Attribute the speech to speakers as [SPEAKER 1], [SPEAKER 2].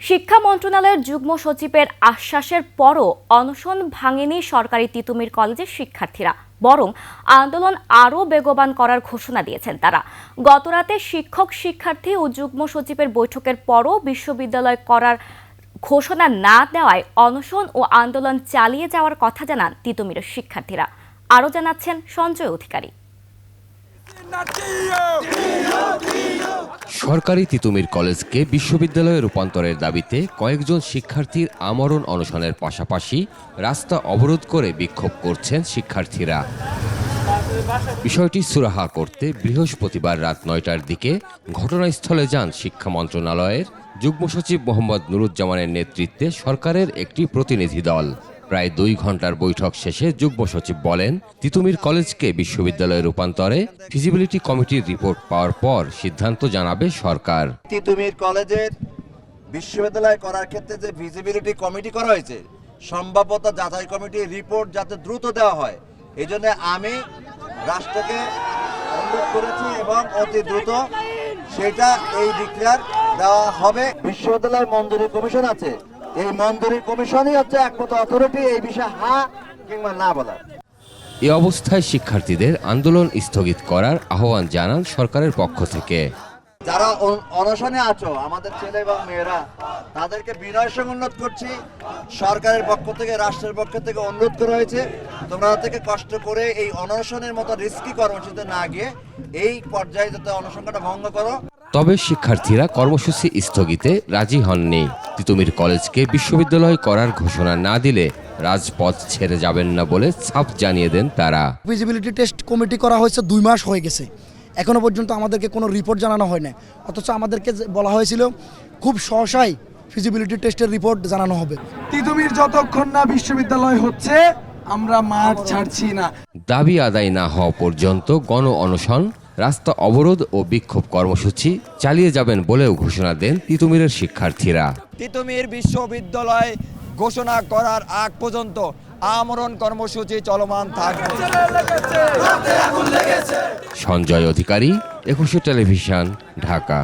[SPEAKER 1] শিক্ষা মন্ত্রণালয়ের যুগ্ম সচিবের আশ্বাসের পরও অনশন ভাঙেনি সরকারি তিতুমির কলেজের শিক্ষার্থীরা, বরং আন্দোলন আরও বেগবান করার ঘোষণা দিয়েছেন তারা। গতরাতে শিক্ষক, শিক্ষার্থী ও যুগ্ম সচিবের বৈঠকের পরও বিশ্ববিদ্যালয় করার ঘোষণা না দেওয়ায় অনশন ও আন্দোলন চালিয়ে যাওয়ার কথা জানান তিতুমিরের শিক্ষার্থীরা। আরও জানাচ্ছেন সঞ্জয় অধিকারী।
[SPEAKER 2] সরকারি তিতুমির কলেজকে বিশ্ববিদ্যালয়ে রূপান্তরের দাবিতে কয়েকজন শিক্ষার্থীর আমরণ অনশনের পাশাপাশি রাস্তা অবরোধ করে বিক্ষোভ করছেন শিক্ষার্থীরা। বিষয়টি সুরাহা করতে বৃহস্পতিবার রাত নয়টার দিকে ঘটনাস্থলে যান শিক্ষা মন্ত্রণালয়ের যুগ্ম সচিব মোহাম্মদ নুরুজ্জামানের নেতৃত্বে সরকারের একটি প্রতিনিধি দল। প্রায় দুই ঘণ্টার বৈঠক শেষে যুগ্ম সচিব বলেন, তিতুমির কলেজকে বিশ্ববিদ্যালয়ে রূপান্তরে ফিজিবিলিটি কমিটির রিপোর্ট পাওয়ার পর সিদ্ধান্ত জানাবে সরকার।
[SPEAKER 3] তিতুমির কলেজের বিশ্ববিদ্যালয় করার ক্ষেত্রে যে ভিজিবিলিটি কমিটি করা হয়েছে, সম্ভাব্যতা যাচাই কমিটির রিপোর্ট যাতে দ্রুত দেওয়া হয়, এই জন্য আমি রাষ্ট্রকে অনুরোধ করেছি এবং অতি দ্রুত সেটা এই ডিক্লেয়ার দেওয়া হবে। বিশ্ববিদ্যালয় মঞ্জুরি কমিশন আছে এই মঞ্জুরি কমিশনই হচ্ছে একমাত্র অথরিটি এই বিষয়ে হা কিংবা না বলার
[SPEAKER 2] এ অবস্থায় শিক্ষার্থীদের আন্দোলন স্থগিত করার আহ্বান জানান সরকারের পক্ষ থেকে।
[SPEAKER 3] যারা অন- অনশনে আছো আমাদের ছেলে এবং মেয়েরা তাদেরকে বিনয়ের সঙ্গে অনুরোধ করছি সরকারের পক্ষ থেকে রাষ্ট্রের পক্ষ থেকে অনুরোধ করা হয়েছে তোমরা থেকে কষ্ট করে এই অনশনের মতো রিস্কি কর্মসূচিতে না গিয়ে এই পর্যায়ে যাতে অনশনটা ভঙ্গ করো।
[SPEAKER 2] তবে শিক্ষার্থীরা কর্মসূচি স্থগিতে রাজি হননি। তিতুমির কলেজকে বিশ্ববিদ্যালয় করার ঘোষণা না দিলে রাজপথ ছেড়ে যাবেন না বলে ছাপ জানিয়ে দেন তারা।
[SPEAKER 4] ফিজিবিলিটি টেস্ট কমিটি করা হয়েছে দুই মাস হয়ে গেছে। এখনও পর্যন্ত আমাদেরকে কোনো রিপোর্ট জানানো হয় না অথচ আমাদেরকে যে বলা হয়েছিল খুব সহসাই ফিজিবিলিটি টেস্টের রিপোর্ট জানানো হবে।
[SPEAKER 5] তিতুমির যতক্ষণ না বিশ্ববিদ্যালয় হচ্ছে আমরা মাঠ ছাড়ছি না।
[SPEAKER 2] দাবি আদায় না হওয়া পর্যন্ত গণ অনশন রাস্তা অবরোধ ও বিক্ষোভ কর্মসূচি চালিয়ে যাবেন বলেও ঘোষণা দেন তিতুমিরের শিক্ষার্থীরা।
[SPEAKER 6] তিতুমির বিশ্ববিদ্যালয় ঘোষণা করার আগ পর্যন্ত আমরণ কর্মসূচি চলমান থাকবে।
[SPEAKER 2] সঞ্জয় অধিকারী একুশে টেলিভিশন ঢাকা।